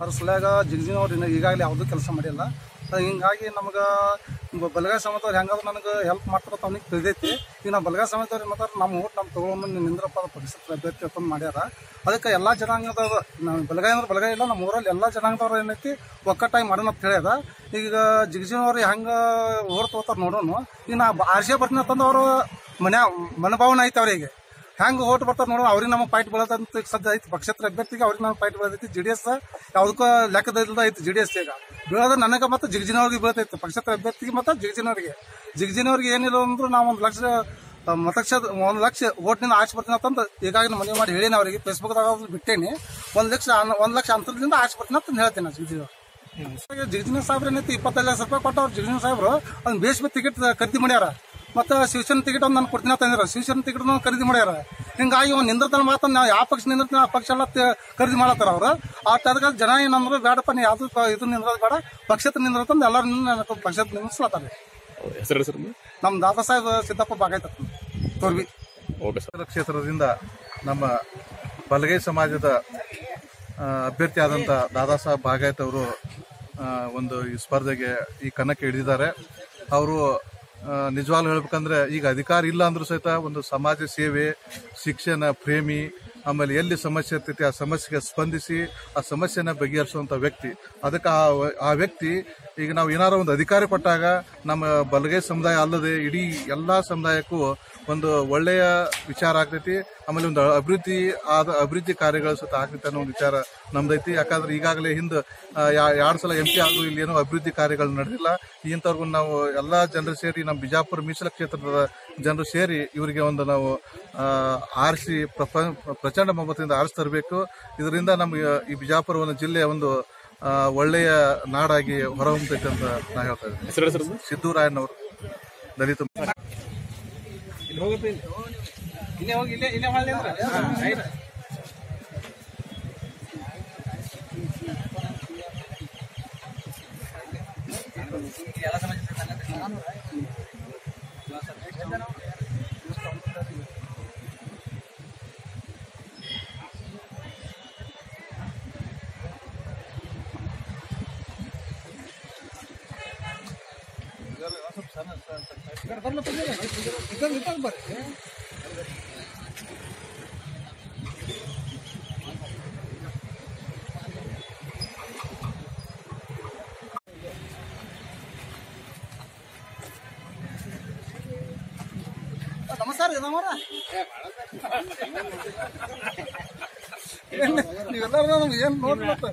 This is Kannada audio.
ಅದ್ರ ಸಲುವಾಗ ಜಿಗ್ಜಿನವ್ರು ಈಗಾಗಲೇ ಯಾವುದೂ ಕೆಲಸ ಮಾಡಿಲ್ಲ. ಹಿಂಗಾಗಿ ನಮ್ಗೆ ಬಲಗಾಯ ಸಮೇತವ್ರು ಹೆಂಗಾದ್ರು ನನಗೆ ಹೆಲ್ಪ್ ಮಾಡ್ತಾರ ಅವ್ನಿಗೆ ತಿಳಿದೈತಿ. ಈಗ ನಾವು ಬಲಗ ಏನು ಮಾಡ್ತಾರೆ ನಮ್ಮ ಊಟ ನಮ್ಮ ತಗೊಳ್ಬಂದು ನಿಂದ್ರಪ್ಪ ಪರಿಸ್ಥಿತಿ ಅಭ್ಯರ್ಥಿ ಅಂತ ಮಾಡ್ಯಾರ. ಅದಕ್ಕೆ ಎಲ್ಲ ಜನಾಂಗದವ್ರು ನಾವು ಬಲಗಾಯ ಅಂದ್ರೆ ಬಲಗಾಯ ಇಲ್ಲ, ನಮ್ಮ ಊರಲ್ಲಿ ಎಲ್ಲ ಜನಾಂಗದವ್ರು ಏನೈತಿ, ಒಕ್ಕಟ್ಟಾಗಿ ಮಾಡೋಣ ಅಂತ ಹೇಳ್ಯದ ಈಗ ಜಿಗಜಿನವ್ರು ಹೆಂಗೆ ಓಡ್ ತಗೋತಾರ ನೋಡೋನು. ಈಗ ನಾ ಆರ್ಸಿ ಬರ್ತೀನಿ ಅಂತಂದು ಅವರು ಮನೆ ಮನೋಭಾವನೆ ಐತೆ ಅವರಿಗೆ. ಹೆಂಗ್ ಓಟ್ ಬರ್ತಾರ ನೋಡೋಣ ಅವ್ರಿಗೆ ನಮ್ಮ ಫೈಟ್ ಬೀಳದಂತ ಸದ್ಯ ಐತಿ. ಪಕ್ಷೇತರ ಅಭ್ಯರ್ಥಿಗೆ ಅವ್ರಿಗೆ ನಮ್ಮ ಫೈಟ್ ಬೀಳತೈತಿ ಜೆ ಡಿ ಎಸ್ ಯಾವ್ದಕ್ಕೂ ಲೆಕ್ಕದಿಲ್ಲದ ಐತಿ ಜೆ ಡಿ ಎಸ್ ಈಗ. ಬೀಳೋದು ನನಗೆ ಮತ್ತೆ ಜಿಗ್ಜಿನವ್ರಿಗೆ ಬೀಳತೈತಿ ಪಕ್ಷೇತರ ಅಭ್ಯರ್ಥಿಗೆ ಮತ್ತೆ ಜಿಗ್ಜಿನವ್ರಿಗೆ. ಜಿಗ್ಜಿನವ್ರಿಗೆ ಏನಿಲ್ಲ ಅಂದ್ರೆ ನಾವು ಒಂದು ಲಕ್ಷ ಮತಕ್ಷ ಒಂದು ಲಕ್ಷ ಓಟ್ನಿಂದ ಆಚೆ ಬರ್ತೀನಿ ಅಂತಂದು ಈಗಾಗಲೇ ಮನವಿ ಮಾಡಿ ಹೇಳೀನಿ ಅವರಿಗೆ. ಫೇಸ್ಬುಕ್ದಾಗ ಬಿಟ್ಟೇನಿ. ಒಂದು ಲಕ್ಷ ಒಂದು ಲಕ್ಷ ಅಂತರದಿಂದ ಆಚೆ ಬರ್ತೀನಿ ಅಂತ ಹೇಳ್ತೀನಿ ನಾನು ಜಿಗ್ಜಿನವ್ರು ಜಿಗ್ಜಿನ ಸಾಹೇಬ್ರ ಏನೈತಿ? ಇಪ್ಪತ್ತೈದು ಲಕ್ಷ ರೂಪಾಯಿ ಕೊಟ್ಟು ಅವ್ರು ಜಿಗ್ಜಿನ ಸಾಹೇಬ್ರು ಅದನ್ನ ಬೇಸ್ ಟಿಕೆಟ್ ಖರೀದಿ ಮಾಡ್ಯಾರ. ಮತ್ತೆ ಶಿವಸೇನೆ ಟಿಕೆಟ್ ಒಂದು ನಾನು ಕೊಡ್ತೀನಿ ಅಂತ ಅಂದಿರ ಶಿವಸೇನೆ ಟಿಕೆಟ್ ಖರೀದಿ ಮಾಡ್ಯಾರ. ಹಿಂಗಾಗಿ ಒಂದು ನಿಂದ್ರತನ ಮಾತ್ರ ನಾವು ಯಾವ ಪಕ್ಷ ನಿಂದಿರ್ತೀನಿ ಆ ಪಕ್ಷ ಎಲ್ಲ ಖರೀದಿ ಮಾಡತ್ತಾರ ಅವ್ರು. ಆ ಅದಕ್ಕೆ ಜನ ಏನಂದ್ರೆ ಬೇಡಪ್ಪ ನೀ ಯಾವ್ದು ಪ- ಇದು ನಿಂದ್ರೋದು ಬೇಡ. ಪಕ್ಷದ ನಿಂದ್ರತಂದು ಎಲ್ಲರೂ ಪಕ್ಷದ ನಿಂದಿಸ್ಲತ್ತಾರ ಹೆಸರು ಹೆಸರು ನಮ್ಮ ದಾದಾ ಸಾಹೇಬ್ ಸಿದ್ದಪ್ಪ ಬಾಗೈತ ತೋರ್ವಿ. ಕ್ಷೇತ್ರದಿಂದ ನಮ್ಮ ಬಲಗೈ ಸಮಾಜದ ಅಭ್ಯರ್ಥಿ ಆದಂಥ ದಾದಾ ಸಾಹೇಬ್ ಬಾಗೈತ್ ಅವರು ಒಂದು ಈ ಸ್ಪರ್ಧೆಗೆ ಈ ಕಣಕ್ಕೆ ಹಿಡಿದಿದ್ದಾರೆ ಅವರು ನಿಜವಾಗ್ಲೂ ಹೇಳ್ಬೇಕಂದ್ರೆ ಈಗ ಅಧಿಕಾರ ಇಲ್ಲ ಅಂದ್ರೂ ಸಹಿತ ಒಂದು ಸಮಾಜ ಸೇವೆ ಶಿಕ್ಷಣ ಪ್ರೇಮಿ ಆಮೇಲೆ ಎಲ್ಲಿ ಸಮಸ್ಯೆ ಇರ್ತೈತಿ, ಆ ಸಮಸ್ಯೆಗೆ ಸ್ಪಂದಿಸಿ, ಆ ಸಮಸ್ಯೆನ ಬಗೆಹರಿಸುವಂಥ ವ್ಯಕ್ತಿ. ಅದಕ್ಕೆ ಆ ಆ ವ್ಯಕ್ತಿ, ಈಗ ನಾವು ಏನಾರ ಒಂದು ಅಧಿಕಾರ ಕೊಟ್ಟಾಗ ನಮ್ಮ ಬಲಗೈ ಸಮುದಾಯ ಅಲ್ಲದೆ ಇಡೀ ಎಲ್ಲ ಸಮುದಾಯಕ್ಕೂ ಒಂದು ಒಳ್ಳೆಯ ವಿಚಾರ ಆಗ್ತೈತಿ, ಆಮೇಲೆ ಒಂದು ಅಭಿವೃದ್ಧಿ ಆದ, ಅಭಿವೃದ್ಧಿ ಕಾರ್ಯಗಳು ಸುತ್ತ ಆಗ್ತೈತೆ ಅನ್ನೋ ಒಂದು ವಿಚಾರ ನಮ್ದೈತಿ. ಯಾಕಂದ್ರೆ ಈಗಾಗಲೇ ಹಿಂದೆ ಎರಡು ಸಲ ಎಂ ಪಿ ಆದರೂ ಇಲ್ಲಿ ಏನೋ ಅಭಿವೃದ್ಧಿ ಕಾರ್ಯಗಳು ನಡೆದಿಲ್ಲ. ಇಂಥವ್ರಿಗೂ ನಾವು ಎಲ್ಲ ಜನರು ಸೇರಿ ನಮ್ಮ ಬಿಜಾಪುರ ಮೀಸಲ ಕ್ಷೇತ್ರದ ಜನರು ಸೇರಿ ಇವರಿಗೆ ಒಂದು ನಾವು ಆರಿಸಿ ಪ್ರಪ- ಪ್ರಚಂಡ ಬಹುಮತದಿಂದ ಆರಿಸಿ ತರಬೇಕು. ಇದರಿಂದ ನಮಗೆ ಈ ಬಿಜಾಪುರ ಒಂದು ಜಿಲ್ಲೆಯ ಒಂದು ಆ, ಒಳ್ಳೆಯ ನಾಡಾಗಿ ಹೊರಹೊಮ್ಮತೈತೆ ಅಂತ ನಾ ಹೇಳ್ತಾ ಇದ್ದೀನಿ. ಸಿದ್ದೂರಾಯಣ್ಣವರು ದಲಿತ ಇಲ್ಲೇ ಹೋಗಿ ಇಲ್ಲೇ ಇಲ್ಲೇ ಮಾಡಲಿ ನಮಸ್ಕಾರ ನೀವೆಲ್ಲರೂ ನಮ್ಗೆ ಏನ್ ನೋಡ್ಬೇಕು